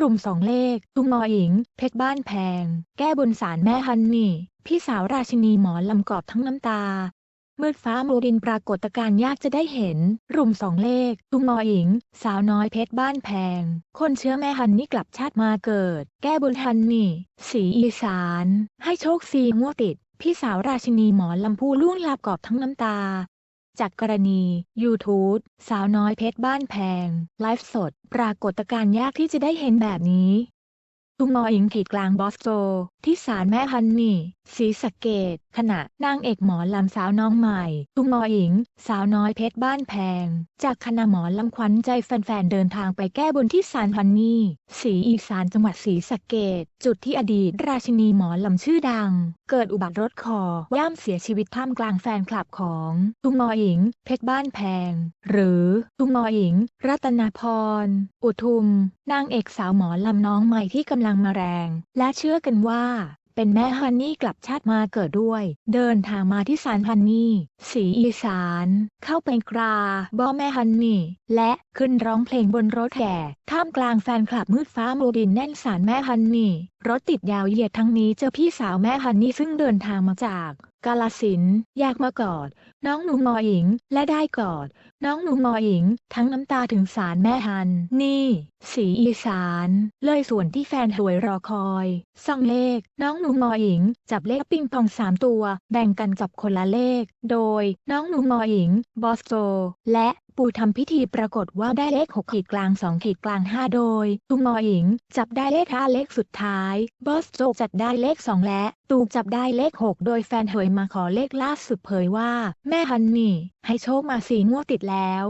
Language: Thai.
รุมสองเลขตุงมออิง เพชรบ้านแพง แก้บนสารแม่ฮันนี่ พี่สาวราชินีหมอลำกอบทั้งน้ำตา มืดฟ้าโมดินปรากฏการณ์ยากจะได้เห็น รุมสองเลขตุงมออิง สาวน้อยเพชรบ้านแพง คนเชื้อแม่ฮันนี่กลับชาติมาเกิด แก้บนฮันนี่ สีอีสาน ให้โชคซีมั่วติด พี่สาวราชินีหมอลำพูล่วงลับกอบทั้งน้ำตา จากกรณี YouTube สาวน้อยเพชรบ้านแพง ไลฟ์สด ปรากฏการณ์ยากที่จะได้เห็นแบบนี้ตุงมออิงขีดกลางบอสโตที่ศาลแม่ฮันนี่ สีสะเกต ขณะนางเอกหมอลำสาวน้องใหม่ตุงมออิง สาวน้อยเพชรบ้านแพง จากคณะหมอลำขวัญใจแฟนๆเดินทางไปแก้บนที่ศาลฮันนี่ศรีอีสานจังหวัดศรีสะเกดจุดที่อดีตราชินีหมอลำชื่อดัง เกิดอุบัติรถคอย่ำเสียชีวิตท่ามกลางแฟนคลับของตุงมออิง เพชรบ้านแพง หรือตุงมออิง รัตนาพร อุทุม นางเอกสาวหมอลำน้องใหม่ที่กำลังมาแรง และเชื่อกันว่า เป็นแม่ฮันนี่กลับชาติมาเกิดด้วย เดินทางมาที่ศาลฮันนี่สีอีสาน เข้าไปกราบอแม่ฮันนี่ และขึ้นร้องเพลงบนรถแห่ท่ามกลางแฟนคลับมืดฟ้าโมดินแน่นศาลแม่ฮันนี่ รถติดยาวเหยียดทั้งนี้เจอพี่สาวแม่ฮันนี่ซึ่งเดินทางมาจากกาลสินอยากมากอด น้องหนูมออิง และได้กอด น้องหนูมออิง ทั้งน้ำตาถึงสารแม่ฮัน นี่ สีอีสาน เลยส่วนที่แฟนหวยรอคอยส่องเลข น้องหนูมออิง จับเลขปิงปองสามตัว แบ่งกันกับคนละเลข โดย น้องหนูมออิง บอสโจและ ปู่ทำพิธีปรากฏว่าได้เลขหกขีดกลางสองขีดกลางห้าโดยตุงมออิง จับได้เลขห้าเลขสุดท้าย บอสโจจัดได้เลขสองและ ตูจับได้เลขหกโดยแฟนเหยมาขอเลขล่าสุดเผยว่า แม่ฮันนี่ ให้โชคมาสีงวดติดแล้ว